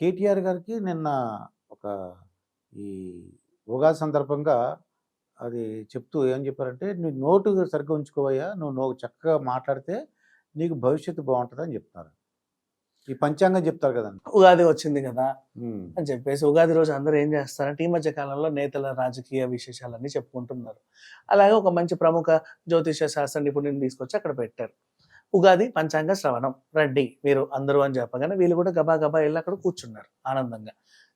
కేటీఆర్ గారికి నిన్న ఒక ఈ ఉగాది సందర్భంగా అది చెప్తూ ఏం చెప్పారంటే నువ్వు నోటు సరిగ్గా ఉంచుకోవయ్యా నువ్వు నో చక్కగా మాట్లాడితే నీకు భవిష్యత్తు బాగుంటుంది అని చెప్తున్నారు. ఈ పంచాంగం చెప్తారు కదండి. ఉగాది వచ్చింది కదా అని చెప్పేసి ఉగాది రోజు అందరూ ఏం చేస్తారంటే ఈ మధ్య కాలంలో నేతల రాజకీయ విశేషాలన్నీ చెప్పుకుంటున్నారు. అలాగే ఒక మంచి ప్రముఖ జ్యోతిష శాస్త్ర నిపుణుని తీసుకొచ్చి అక్కడ పెట్టారు. ఉగాది పంచాంగ శ్రవణం. రండి మీరు అందరూ అని చెప్పగానే వీళ్ళు కూడా గబా గబా వెళ్ళి అక్కడ కూర్చున్నారు ఆనందంగా.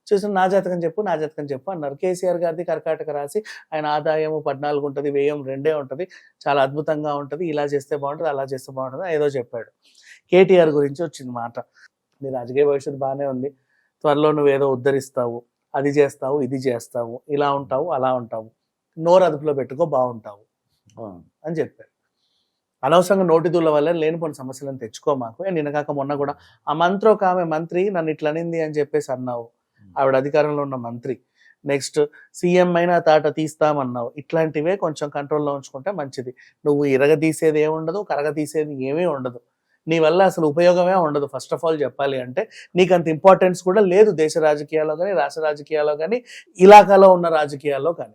చూసి నా జాతకం చెప్పు నా జాతకం చెప్పు అన్నారు. కేసీఆర్ గారిది కర్కాటక రాసి ఆయన ఆదాయము పద్నాలుగు ఉంటుంది వ్యయం రెండే ఉంటుంది. చాలా అద్భుతంగా ఉంటుంది. ఇలా చేస్తే బాగుంటుంది అలా చేస్తే బాగుంటుంది ఏదో చెప్పాడు. కేటీఆర్ గురించి వచ్చింది మాట. నీ రాజకీయ భవిష్యత్తు బాగానే ఉంది. త్వరలో నువ్వు ఏదో ఉద్ధరిస్తావు. అది చేస్తావు ఇది చేస్తావు. ఇలా ఉంటావు అలా ఉంటావు. నోరు అదుపులో పెట్టుకో బాగుంటావు. అని చెప్పారు అనవసరంగా నోటి దూల వల్ల లేనిపోయిన సమస్యలను తెచ్చుకో మాకు. ఏ నిన్న కాక మొన్న కూడా ఆ మంత్రి ఒక ఆమె మంత్రి నన్ను ఇట్లా అనింది అని చెప్పేసి అన్నావు. ఆవిడ అధికారంలో ఉన్న మంత్రి. నెక్స్ట్ సీఎం అయినా తాట తీస్తామన్నావు. ఇట్లాంటివే కొంచెం కంట్రోల్లో ఉంచుకుంటే మంచిది. నువ్వు ఇరగదీసేది ఏమి ఉండదు కరగదీసేది ఏమీ ఉండదు. నీ వల్ల అసలు ఉపయోగమే ఉండదు. ఫస్ట్ ఆఫ్ ఆల్ చెప్పాలి అంటే నీకు అంత ఇంపార్టెన్స్ కూడా లేదు దేశ రాజకీయాల్లో కానీ రాష్ట్ర రాజకీయాల్లో కానీ ఇలాకాలో ఉన్న రాజకీయాల్లో కానీ.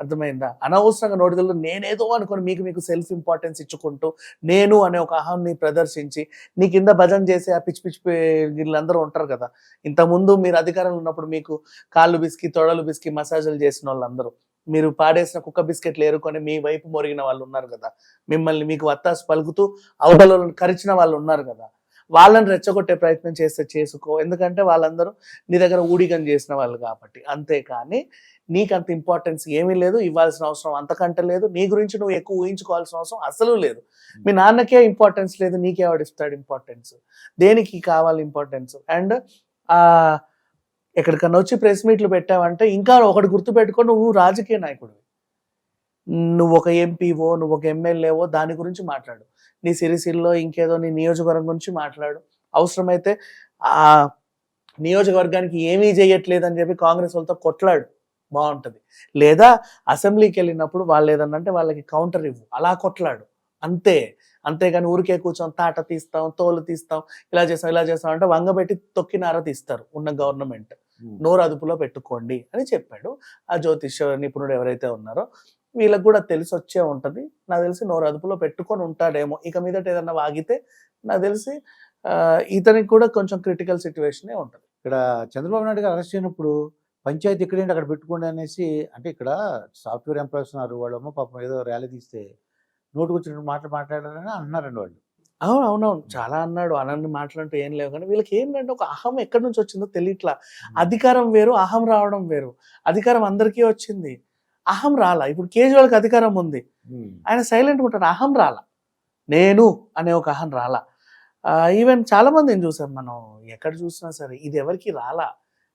అర్థమైందా? అనవసరంగా నోటిదలు నేనేదో అనుకుని మీకు మీకు సెల్ఫ్ ఇంపార్టెన్స్ ఇచ్చుకుంటూ నేను అనే ఒక అహాన్ని ప్రదర్శించి నీ కింద భజన చేసే ఆ పిచ్చి పిచ్చి వీళ్ళందరూ ఉంటారు కదా. ఇంతకుముందు మీరు అధికారంలో ఉన్నప్పుడు మీకు కాళ్ళు బిస్కి తొడలు బిస్కి మసాజులు చేసిన వాళ్ళందరూ. మీరు పాడేసిన కుక్క బిస్కెట్లు ఏరుకొని మీ వైపు మొరిగిన వాళ్ళు ఉన్నారు కదా. మిమ్మల్ని మీకు వత్తాసు పలుకుతూ అవతల కరిచిన వాళ్ళు ఉన్నారు కదా. వాళ్ళని రెచ్చగొట్టే ప్రయత్నం చేస్తే చేసుకో. ఎందుకంటే వాళ్ళందరూ నీ దగ్గర ఊడిగం చేసిన వాళ్ళు కాబట్టి. అంతేకాని నీకు అంత ఇంపార్టెన్స్ ఏమీ లేదు ఇవ్వాల్సిన అవసరం అంతకంటే లేదు. నీ గురించి నువ్వు ఎక్కువ ఊహించుకోవాల్సిన అవసరం అసలు లేదు. మీ నాన్నకే ఇంపార్టెన్స్ లేదు నీకేవాడిస్తాడు ఇంపార్టెన్స్ దేనికి కావాలి ఇంపార్టెన్స్ అండ్ ఎక్కడికన్నా వచ్చి ప్రెస్ మీట్లు పెట్టావంటే ఇంకా ఒకటి గుర్తుపెట్టుకో నువ్వు రాజకీయ నాయకుడు నువ్వు ఒక ఎంపీవో నువ్వు ఒక ఎమ్మెల్యేవో దాని గురించి మాట్లాడు. నీ సిరిసిల్లో ఇంకేదో నీ నియోజకవర్గం గురించి మాట్లాడు. అవసరమైతే ఆ నియోజకవర్గానికి ఏమీ చేయట్లేదు అని చెప్పి కాంగ్రెస్ వాళ్ళతో కొట్లాడు. బాగుంటది లేదా అసెంబ్లీకి వెళ్ళినప్పుడు వాళ్ళు ఏదన్నా అంటే వాళ్ళకి కౌంటర్ ఇవ్వు. అలా కొట్లాడు. అంతే. అంతేగాని ఊరికే కూర్చొని తాట తీస్తాం తోలు తీస్తాం ఇలా చేస్తాం ఇలా చేస్తాం అంటే వంగబెట్టి తొక్కినార తీస్తారు ఉన్న గవర్నమెంట్. నోరు అదుపులో పెట్టుకోండి అని చెప్పాడు. ఆ జ్యోతిష నిపుణుడు ఎవరైతే ఉన్నారో వీళ్ళకి కూడా తెలిసి వచ్చే ఉంటది. నాకు తెలిసి నోరు అదుపులో పెట్టుకొని ఉంటాడేమో. ఇక మీదట ఏదన్నా వాగితే నాకు తెలిసి ఇతనికి కూడా కొంచెం క్రిటికల్ సిచ్యువేషనే ఉంటది. ఇక్కడ చంద్రబాబు నాయుడు గారు అరెస్ట్ అయినప్పుడు పంచాయతీ ఎక్కడేంటి అక్కడ పెట్టుకోండి అనేసి అంటే ఇక్కడ సాఫ్ట్వేర్ ఎంప్లాయీస్ ఉన్నారు. వాళ్ళేమో పాపం ఏదో ర్యాలీ తీస్తే నోటుకు వచ్చిన మాటలు మాట్లాడారని అన్నారండి వాళ్ళు. అవును అవునవును. చాలా అన్నాడు. అనని మాట్లాడుతూ ఏం లేవు. కానీ వీళ్ళకి ఏంటంటే ఒక అహం ఎక్కడి నుంచి వచ్చిందో తెలియట్లా అధికారం వేరు అహం రావడం వేరు. అధికారం అందరికీ వచ్చింది. అహం రాలా. ఇప్పుడు కేజ్రీవాల్కి అధికారం ఉంది. ఆయన సైలెంట్ ఉంటాడు. అహం రాలా. నేను అనే ఒక అహం రాలా. ఈవెన్ చాలా మందిని చూసాం మనం ఎక్కడ చూసినా సరే ఇది ఎవరికి రాలా?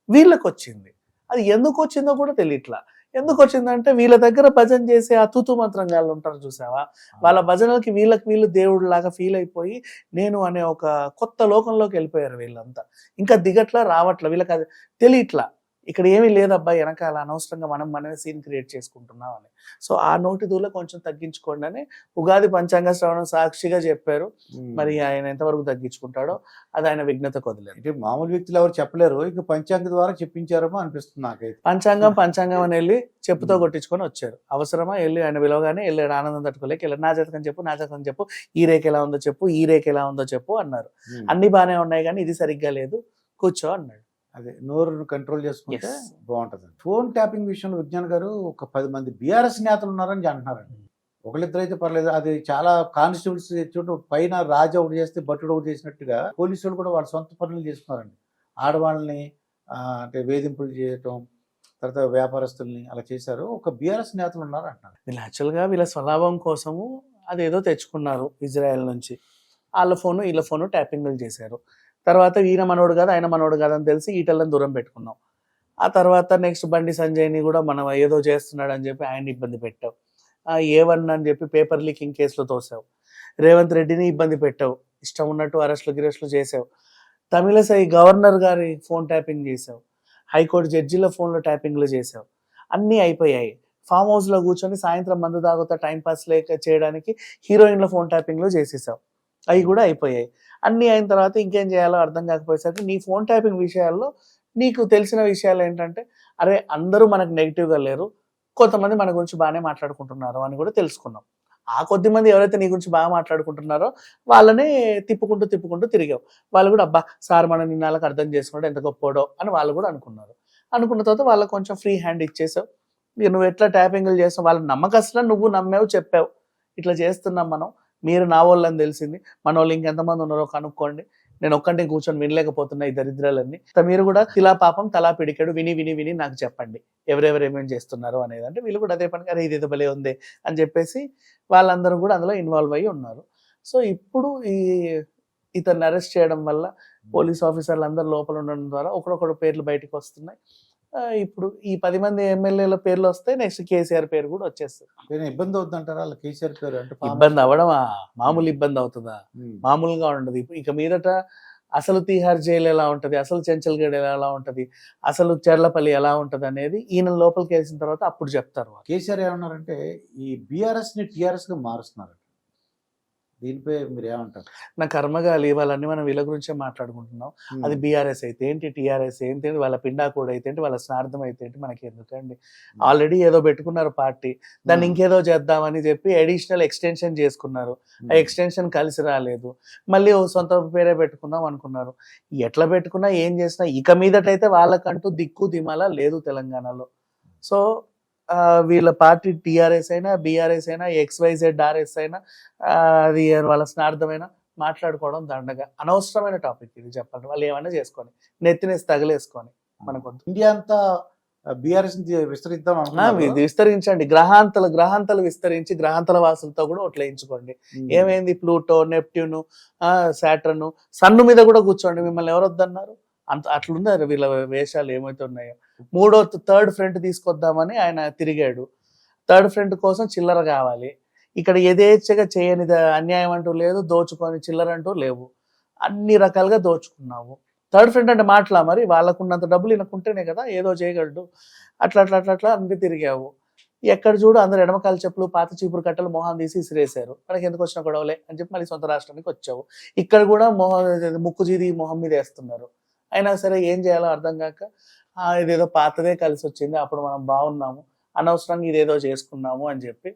వీళ్ళకి వచ్చింది. అది ఎందుకు వచ్చిందో కూడా తెలియట్లా. ఎందుకు వచ్చిందంటే వీళ్ళ దగ్గర భజన చేసే అతుతు మంత్రంగాళ్ళు ఉంటారు చూసావా? వాళ్ళ భజనలకి వీళ్ళకి వీళ్ళు దేవుడు లాగా ఫీల్ అయిపోయి నేను అనే ఒక కొత్త లోకంలోకి వెళ్ళిపోయారు వీళ్ళంతా. ఇంకా దిగట్లా రావట్లా వీళ్ళకి అది తెలియట్లా. ఇక్కడ ఏమీ లేదబ్బా వెనకాల అనవసరంగా మనం మనమే సీన్ క్రియేట్ చేసుకుంటున్నాం అని సో ఆ నోటి దూల కొంచెం తగ్గించుకోండి అని ఉగాది పంచాంగ శ్రవణం సాక్షిగా చెప్పారు. మరి ఆయన ఎంతవరకు తగ్గించుకుంటాడో అది ఆయన విఘ్నత కొదిలేదు. అంటే మామూలు వ్యక్తులు ఎవరు చెప్పలేరు. ఇక పంచాంగ ద్వారా చెప్పించారేమో అనిపిస్తుంది నాకైతే. పంచాంగం పంచాంగం అని వెళ్ళి చెప్పుతో కొట్టించుకొని వచ్చారు. అవసరమా? వెళ్ళి ఆయన విలువగానే వెళ్ళాడు ఆనందం తట్టుకోలేక వెళ్ళాడు నా జాతకం చెప్పు నా జాతకం చెప్పు ఈ రేఖ ఎలా ఉందో చెప్పు ఈ రేఖ ఎలా ఉందో చెప్పు అన్నారు. అన్ని బాగానే ఉన్నాయి కానీ ఇది సరిగ్గా లేదు. కూర్చో అన్నాడు. అదే నోరును కంట్రోల్ చేసుకుంటే. బాగుంటది. ఫోన్ ట్యాపింగ్ విషయంలో విజ్ఞాన్ గారు ఒక పది మంది బీఆర్ఎస్ నేతలు ఉన్నారని అంటున్నారండి. ఒకళ్ళిద్దరు అయితే పర్లేదు అది చాలా కానిస్టేబుల్స్ చూడ పైన రాజా ఒకటి చేస్తే భట్టుడు ఒకటి చేసినట్టుగా పోలీసులు కూడా వాళ్ళ సొంత పనులు చేసుకున్నారండి. ఆడవాళ్ళని అంటే వేధింపులు చేయటం తర్వాత వ్యాపారస్తుల్ని అలా చేశారు. ఒక బీఆర్ఎస్ నేతలు ఉన్నారు అంటున్నారు. వీళ్ళు యాక్చువల్గా వీళ్ళ స్వలాభం కోసము అదేదో తెచ్చుకున్నారు ఇజ్రాయెల్ నుంచి. వాళ్ళ ఫోను వీళ్ళ ఫోను ట్యాపింగ్లు చేశారు. తర్వాత ఈయన మనోడు కాదు ఆయన మనోడు కాదు అని తెలిసి ఈటలను దూరం పెట్టుకున్నాం. ఆ తర్వాత నెక్స్ట్ బండి సంజయ్ని కూడా మనం ఏదో చేస్తున్నాడు అని చెప్పి ఆయన ఇబ్బంది పెట్టావు. ఏవన్నా అని చెప్పి పేపర్ లీకింగ్ కేసులో తోసావు. రేవంత్ రెడ్డిని ఇబ్బంది పెట్టావు. ఇష్టం ఉన్నట్టు అరెస్టులు గిరెస్టులు చేసావు. తమిళసై గవర్నర్ గారి ఫోన్ ట్యాపింగ్ చేసావు. హైకోర్టు జడ్జిల ఫోన్లో ట్యాపింగ్లు చేసావు. అన్నీ అయిపోయాయి. ఫామ్ హౌస్లో కూర్చొని సాయంత్రం మందు తాగుతా టైం పాస్ లేక చేయడానికి హీరోయిన్ల ఫోన్ ట్యాపింగ్లో చేసేసావు. అవి కూడా అయిపోయాయి. అన్నీ అయిన తర్వాత ఇంకేం చేయాలో అర్థం కాకపోయేసరికి నీ ఫోన్ ట్యాపింగ్ విషయాల్లో నీకు తెలిసిన విషయాలు ఏంటంటే అరే అందరూ మనకు నెగిటివ్గా లేరు కొంతమంది మన గురించి బాగానే మాట్లాడుకుంటున్నారు అని కూడా తెలుసుకున్నాం. ఆ కొద్ది మంది ఎవరైతే నీ గురించి బాగా మాట్లాడుకుంటున్నారో వాళ్ళనే తిప్పుకుంటూ తిప్పుకుంటూ తిరిగావు. వాళ్ళు కూడా అబ్బా సార్ మనం నిన్నాళ్ళకి అర్థం చేసుకుంటే ఎంత గొప్పోడో అని వాళ్ళు కూడా అనుకున్నారు. అనుకున్న తర్వాత వాళ్ళకి కొంచెం ఫ్రీ హ్యాండ్ ఇచ్చేసావు. ఇక నువ్వు ఎట్లా ట్యాపింగ్లు చేస్తావు? వాళ్ళ నమ్మకస్తున్నా నువ్వు నమ్మావు చెప్పావు. ఇట్లా చేస్తున్నాం మనం. మీరు నా వాళ్ళని తెలిసింది. మన వాళ్ళు ఇంకెంతమంది ఉన్నారో కనుక్కోండి. నేను ఒక్కటే కూర్చొని వినలేకపోతున్నా ఈ దరిద్రాలన్నీ. మీరు కూడా తిలా పాపం తలా పిడికెడు విని విని విని నాకు చెప్పండి. ఎవరెవరు ఏమేమి చేస్తున్నారు అనేది. అంటే వీళ్ళు కూడా అదే పని అరే ఇది భలే ఉంది అని చెప్పేసి వాళ్ళందరూ కూడా అందులో ఇన్వాల్వ్ అయ్యి ఉన్నారు. సో ఇప్పుడు ఈ ఇతన్ని అరెస్ట్ చేయడం వల్ల పోలీస్ ఆఫీసర్లు అందరూ లోపల ఉండడం ద్వారా ఒకడొకడు పేర్లు బయటకు వస్తున్నాయి. ఇప్పుడు ఈ పది మంది ఎమ్మెల్యేల పేర్లు వస్తే నెక్స్ట్ కేసీఆర్ పేరు కూడా వచ్చేస్తుంది. ఏదైనా ఇబ్బంది అవుతుందంటారా? వాళ్ళ కేసీఆర్ పేరు అంటే. ఇబ్బంది అవ్వడమా మామూలు ఇబ్బంది అవుతుందా. మామూలుగా ఉండదు. ఇక మీదట అసలు తీహార్ జైలు ఎలా ఉంటది? అసలు చెంచల్గఢ్ ఎలా ఉంటది? అసలు చెర్లపల్లి ఎలా ఉంటది అనేది ఈయన లోపలికి వేసిన తర్వాత అప్పుడు చెప్తారు. కేసీఆర్ ఏమన్నారంటే ఈ బీఆర్ఎస్ని టిఆర్ఎస్గా మారుస్తున్నారు దీనిపై మీరు ఏమంటారు నా కర్మగాలి వాళ్ళన్నీ మనం వీళ్ళ గురించే మాట్లాడుకుంటున్నాం. అది బీఆర్ఎస్ అయితే ఏంటి టీఆర్ఎస్ ఏంటి వాళ్ళ పిండా కూడా అయితే ఏంటి వాళ్ళ స్నార్థం అయితే ఏంటి మనకి ఎందుకండి ఆల్రెడీ ఏదో పెట్టుకున్నారు పార్టీ. దాన్ని. ఇంకేదో చేద్దామని చెప్పి అడిషనల్ ఎక్స్టెన్షన్ చేసుకున్నారు. ఆ. ఎక్స్టెన్షన్ కలిసి రాలేదు. మళ్ళీ ఓ సొంత పేరే పెట్టుకుందాం అనుకున్నారు. ఎట్లా పెట్టుకున్నా ఏం చేసినా ఇక మీదటైతే వాళ్ళకంటూ దిక్కు దిమాల లేదు తెలంగాణలో. సో వీళ్ళ పార్టీ టీఆర్ఎస్ అయినా బీఆర్ఎస్ అయినా ఎక్స్వైజెడ్ ఆర్ఎస్ అయినా అది వాళ్ళ స్నార్థమైనా మాట్లాడుకోవడం దండగా. అనవసరమైన టాపిక్ ఇది చెప్పండి వాళ్ళు ఏమైనా చేసుకొని నెత్తినేసి తగలేసుకొని మనకు ఇండియా అంతా బీఆర్ఎస్ విస్తరిద్దాం. వి- విస్తరించండి. గ్రహాంతలు గ్రహాంతలు విస్తరించి గ్రహాంతల వాసులతో కూడా ఓట్లేయించుకోండి ఉమ్. ఏమైంది? ప్లూటో నెప్ట్యూన్ సాటర్న్ సన్ను మీద కూడా కూర్చోండి. మిమ్మల్ని ఎవరు వద్దన్నారు? అంత అట్లున్నారు వీళ్ళ వేషాలు ఏమైతే ఉన్నాయో. మూడో థర్డ్ ఫ్రంట్ తీసుకొద్దామని ఆయన తిరిగాడు. థర్డ్ ఫ్రంట్ కోసం చిల్లర కావాలి. ఇక్కడ యథేచ్ఛగా చేయని అన్యాయం అంటూ లేదు దోచుకొని చిల్లర అంటూ లేవు. అన్ని రకాలుగా దోచుకున్నావు థర్డ్ ఫ్రెండ్ అంటే మాటలా మరి? వాళ్ళకున్నంత డబ్బులు ఈయనకుంటేనే కదా ఏదో చేయగలడు. అట్లా అట్లా అట్లా అట్లా అన్ని తిరిగావు. ఎక్కడ చూడు అందరు ఎడమకాల చెప్పులు పాత చీపురు కట్టలు మొహం తీసి ఇసిరేశారు. మనకి ఎందుకు వచ్చిన గొడవలే? అని చెప్పి మళ్ళీ సొంత రాష్ట్రానికి వచ్చావు. ఇక్కడ కూడా మొహం ముక్కు జీది మొహం మీద వేస్తున్నారు. అయినా సరే ఏం చేయాలో అర్థం కాక ఇదేదో పాతదే కలిసి వచ్చింది అప్పుడు మనం బాగున్నాము అనవసరంగా ఇదేదో చేసుకున్నాము అని చెప్పి.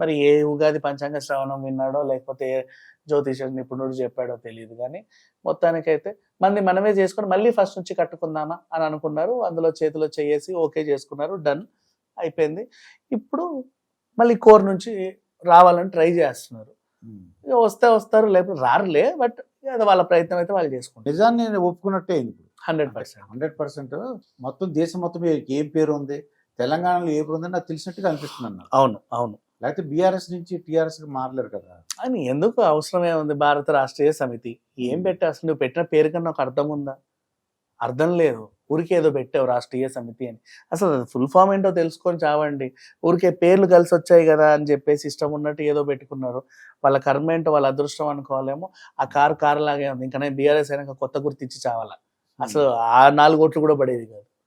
మరి ఏ ఉగాది పంచాంగ శ్రవణం విన్నాడో లేకపోతే ఏ జ్యోతిష నిపుణుడు చెప్పాడో తెలియదు కానీ మొత్తానికైతే మంది మనమే చేసుకొని మళ్ళీ ఫస్ట్ నుంచి కట్టుకుందామా అని అనుకున్నారు. అందులో చేతిలో చేసి ఓకే చేసుకున్నారు డన్ అయిపోయింది. ఇప్పుడు మళ్ళీ కోర్ నుంచి రావాలని ట్రై చేస్తున్నారు. వస్తే వస్తారు లేకపోతే రారులే బట్ అది వాళ్ళ ప్రయత్నం అయితే వాళ్ళు చేసుకుంటారు. నిజాన్ని నేను ఒప్పుకున్నట్టే ఇప్పుడు హండ్రెడ్ పర్సెంట్. హండ్రెడ్ పర్సెంట్ మొత్తం దేశం మొత్తం ఏం పేరు ఉంది తెలంగాణలో ఏ పేరు ఉందని నాకు తెలిసినట్టుగా అనిపిస్తుంది అన్న అవును అవును. లేకపోతే బీఆర్ఎస్ నుంచి టీఆర్ఎస్కి మారలేరు కదా. అని ఎందుకు అవసరమే ఉంది భారత రాష్ట్రీయ సమితి? ఏం పెట్టా అసలు? నువ్వు పెట్టిన పేరు కన్నా ఒక అర్థం ఉందా? అర్థం లేదు. ఊరికే ఏదో పెట్టావు రాష్ట్రీయ సమితి అని. అసలు ఫుల్ ఫామ్ ఏంటో తెలుసుకొని చావండి. ఊరికే పేర్లు కలిసి వచ్చాయి కదా అని చెప్పేసి ఇష్టం ఉన్నట్టు ఏదో పెట్టుకున్నారు. వాళ్ళ కర్మ ఏంటో వాళ్ళ అదృష్టం అనుకోవాలేమో. ఆ కారు కారు లాగే ఉంది. ఇంకా నేను బీఆర్ఎస్ అయినాక కొత్త గుర్తు ఇచ్చి చావాలా? అసలు ఆ నాలుగు ఓట్లు కూడా పడేది కాదు.